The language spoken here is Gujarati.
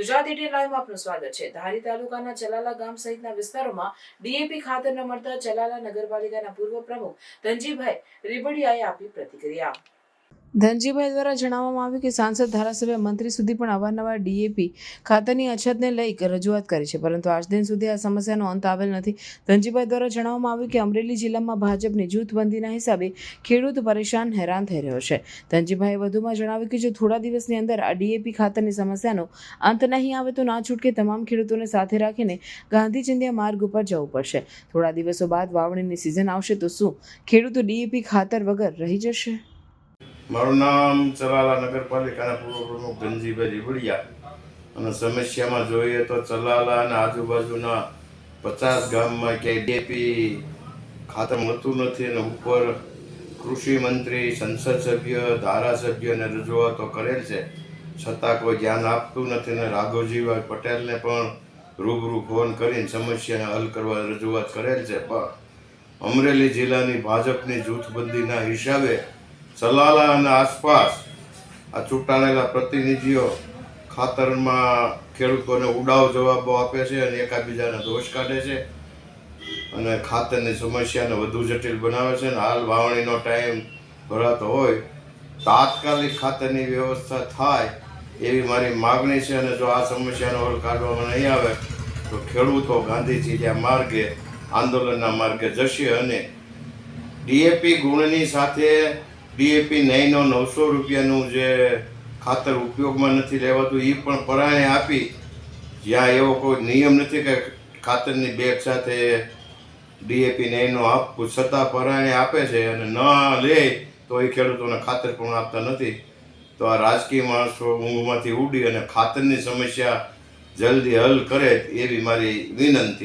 ગુજરાત એટીએન લાઈવમાં આપનું સ્વાગત છે. ધારી તાલુકાના ચલાલા ગામ સહિતના વિસ્તારોમાં ડીએપી ખાતર ન મળતા ચલાલા નગરપાલિકાના પૂર્વ પ્રમુખ ધનજીભાઈ રીબડિયાએ આપી પ્રતિક્રિયા. ધનજીભાઈ દ્વારા જણાવવામાં આવ્યું કે સાંસદ ધારાસભ્ય મંત્રી સુધી પણ અવારનવાર ડીએપી ખાતરની અછતને લઈ રજૂઆત કરી છે. પરંતુ આજ દિન સુધી આ સમસ્યાનો અંત આવેલ નથી. ધનજીભાઈ દ્વારા જણાવવામાં આવ્યું કે અમરેલી જિલ્લામાં ભાજપની જૂથબંધીના હિસાબે ખેડૂત પરેશાન હેરાન થઈ રહ્યો છે. ધનજીભાઈએ વધુમાં જણાવ્યું કે જો થોડા દિવસની અંદર આ ડીએપી ખાતરની સમસ્યાનો અંત નહીં આવે તો ના છૂટકે તમામ ખેડૂતોને સાથે રાખીને ગાંધી માર્ગ ઉપર જવું પડશે. થોડા દિવસો બાદ વાવણીની સિઝન આવશે તો શું ખેડૂતો ડીએપી ખાતર વગર રહી જશે? મારું નામ ચલાલા નગરપાલિકાના પૂર્વ પ્રમુખ ધનજીભાઈ રીબડિયા અને સમસ્યામાં જોઈએ તો ચલાલા અને આજુબાજુના પચાસ ગામમાં ક્યાંય ડીએપી ખાતર મળતું નથી અને ઉપર કૃષિ મંત્રી, સંસદ સભ્ય ધારાસભ્યને રજૂઆતો કરેલ છે. છતાં કોઈ ધ્યાન આપતું નથી અને રાઘવજીભાઈ પટેલને પણ રૂબરૂ ફોન કરીને સમસ્યાને હલ કરવા રજૂઆત કરેલ છે. પણ અમરેલી જિલ્લાની ભાજપની જૂથબંધીના હિસાબે સલાલા અને આસપાસ આ ચૂંટાયેલા પ્રતિનિધિઓ ખાતરમાં ખેડૂતોને ઉડાવ જવાબો આપે છે અને એકાબીજાના દોષ કાઢે છે અને ખાતરની સમસ્યાને વધુ જટિલ બનાવે છે અને હાલ વાવણીનો ટાઈમ ભરાતો હોય, તાત્કાલિક ખાતરની વ્યવસ્થા થાય એવી મારી માગણી છે અને જો આ સમસ્યાનો હલ કાઢવામાં નહીં આવે, તો ખેડૂતો ગાંધીજીના માર્ગે, આંદોલનના માર્ગે જશે અને ડીએપી ગુણની સાથે ડીએપી નહીંનો નવસો રૂપિયાનું જે ખાતર ઉપયોગમાં નથી લેવાતું એ પણ પરાણે આપી, જ્યાં એવો કોઈ નિયમ નથી કે ખાતરની બેગ સાથે ડીએપી નહીંનો આપવું, છતાં પરાણે આપે છે અને ન લે, તો એ ખેડૂતોને ખાતર પણ આપતા નથી. તો આ રાજકીય માણસો ઊંઘમાંથી ઉડી અને ખાતરની સમસ્યા જલ્દી હલ કરે, એવી મારી વિનંતી.